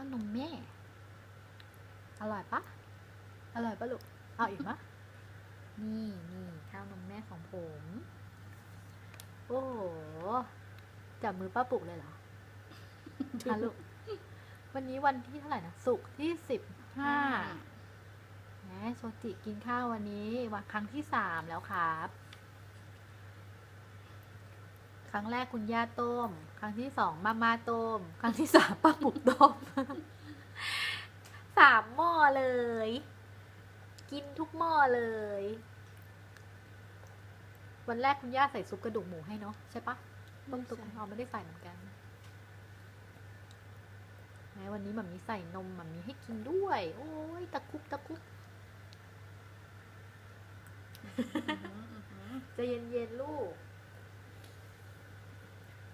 าวนมแม่ อร่อยปะอร่อยปะลูกเอาอีกมะนี่นี่ข้าวนมแม่ของผม โอ้โหจับมือป้าปุกเลยเหรอคะลูกวันนี้วันที่เท่าไหร่นะศุกร์ที่สิบห้าแหมโซจิกินข้าววันนี้วันครั้งที่สามแล้วครับ ครั้งแรกคุณย่าต้ม ครั้งที่สองมาม่าต้ม ครั้งที่สามป้าปุกต้มสามหม้อเลย กินทุกหม้อเลย วันแรกคุณย่าใส่ซุปกระดูกหมูให้เนาะใช่ปะต้มซุปเราไม่ได้ใส่เหมือนกันแม้วันนี้มันมีใส่นมมันมีให้กินด้วย โอ้ยตะคุบตะคุบใจะเย็นๆลูกใ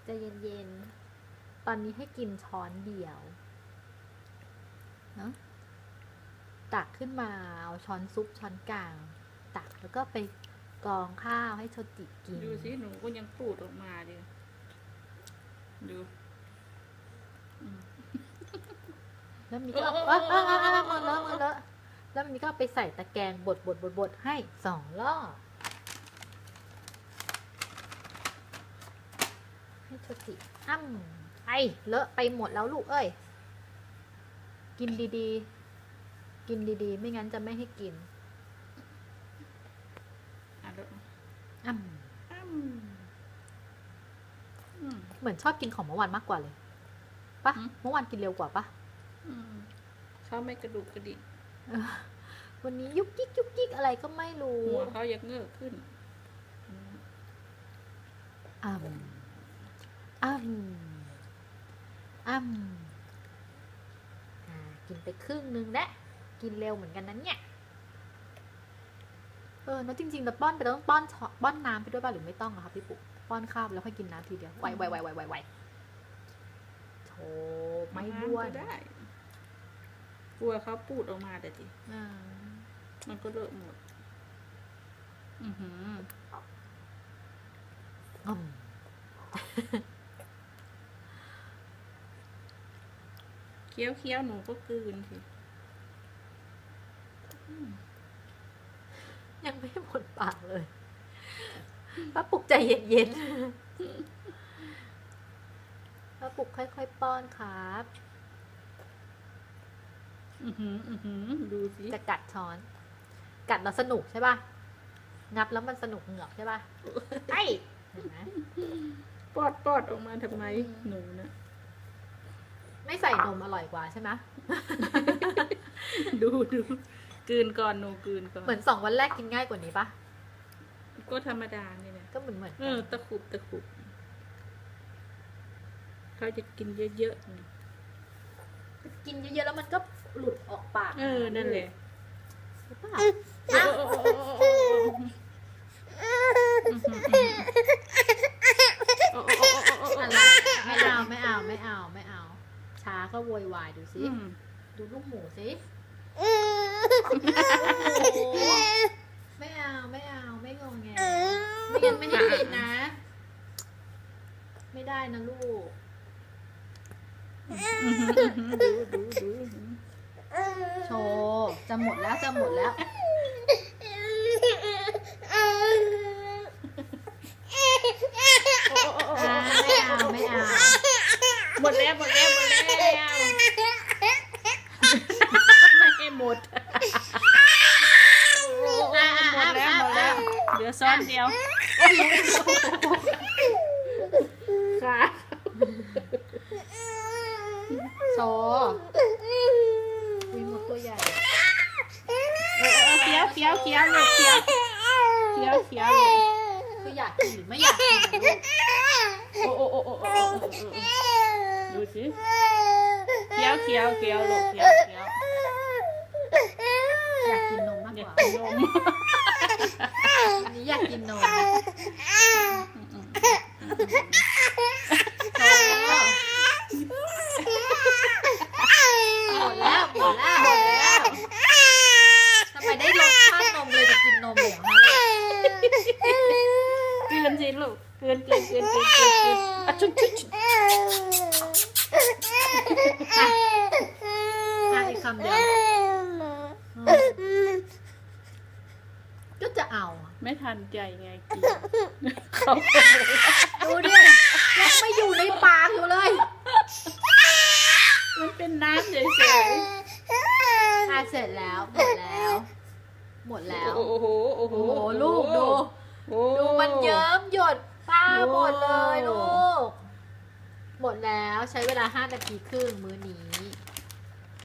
จะเย็นๆ ตอนนี้ให้กินช้อนเดียวเนอะตักขึ้นมาเอาช้อนซุปช้อนกลาง ตักแล้วก็ไปกรองข้าวให้โชติกิน ดูสิหนูก็ยังปูดออกมาดิดูอืมแล้วมีก็เออเอ้ยเอเอ้อยเอ้ยเอเอ้อยมือเลอะมือเลอะแล้วมีก็เอาไปใส่ตะแกรงบดบดบดบดให้สองรอบ ให้โชติอ้ำไอเลอะไปหมดแล้วลูกเอ้ย กินดีๆ กินดีๆ ไม่งั้นจะไม่ให้กินอะแล้วอ้ำอ้ำอืมเหมือนชอบกินของเมื่อวานมากกว่าเลยปะหืม เมื่อวานกินเร็วกว่าปะอืมเขาไม่กระดูกกระดิกเออวันนี้ยุกยิกยุกยิกอะไรก็ไม่รู้หัวเขายังเงือกขึ้นอืมอ้ำ อ้ำอ้ำอ่ากินไปครึ่งนึงแล้วกินเร็วเหมือนกันนั้นเนี่ยเออแล้วจริงๆเราป้อนไปแล้วต้องป้อนช้อนป้อนน้ำไปด้วยป่ะหรือไม่ต้องอะคะพี่ปุ๊กป้อนข้าวแล้วค่อยกินน้ำทีเดียวไวไวไวไวไวไวโถไม่บ้วนก็ได้กลัวเขาปูดออกมาแต่ทีอ่ามันก็เลอะหมด อือหือ อืม เคี้ยวเคี้ยวหนูก็กลืนสิยังไม่หมดปากเลยป้าปุกใจเย็นๆป้าปุกค่อยๆป้อนครับ อือหือ อือหือ ดูสิ จะกัดช้อน กัดแล้วสนุกใช่ป่ะ งับแล้วมันสนุกเหงือกใช่ป่ะไอ้เห็นไหมปอดปอดออกมาทำไมหนูนะ ไม่ใส่นมอร่อยกว่าใช่ไหม ดูดูกลืนก่อนนูกลืนก่อนเหมือนสองวันแรกกินง่ายกว่านี้ปะก็ธรรมดาเนี่ยก็เหมือนเหมือนเออตะขุบตะขุบเขาจะกินเยอะๆกินเยอะๆแล้วมันก็หลุดออกปาก เออ นั่นแหละไม่เอาไม่เอาไม่เอาไม่เอา ช้าก็โวยวายดูสิอืมดูลูกหมูสิไม่เอาไม่เอาไม่งงแงไม่งั้นไม่ให้กินนะ ไม่ได้นะลูกดูดูดูโชว์จะหมดแล้วจะหมดแล้วอ่าไม่เอาไม่เอาหมดแล้วหมดแล้วหมดแล้ว ไม่ให้หมดอ่าหมดแล้วหมดแล้วเหลือซ้อนเดียวค่ะโชว์วิมดตัวใหญ่เออเออเคี้ยวเคี้ยวเคี้ยวลูกเคี้ยวเคี้ยวเคี้ยวลูกคืออยากกินหรือไม่อยากกินนะลูกโอ้โอ้โอ้โอ้โอ้โอ้โอ้ดูสิเคี้ยวเคี้ยวเคี้ยวลูกเคี้ยวเคี้ยวอยากกินนมมากเด็กว่านมวันนี้อยากกินนมอืมอืมโชว์หมดแล้วหมดแล้วหมดแล้วทำไมได้รสชาตินมเลยจะกินนมเหรอคะกกลืนสิลูกกลืนกลืนกลืนกลืนกลืนกลืนอะชุดชุดชุด อะ เอา ไม่ทันใจไงกินเขาดูดิยังไม่อยู่ในปากอยู่เลย มันเป็นน้ำเฉยอะเสร็จแล้วหมดแล้ว หมดๆแล้วโอ้โหโอ้โห โอ้โห ลูกดูโอ้ดูมันเยิ้มหยดป้าโอ้หมดเลยลูก หมดแล้วใช้เวลา5นาทีครึ่งมื้อนี้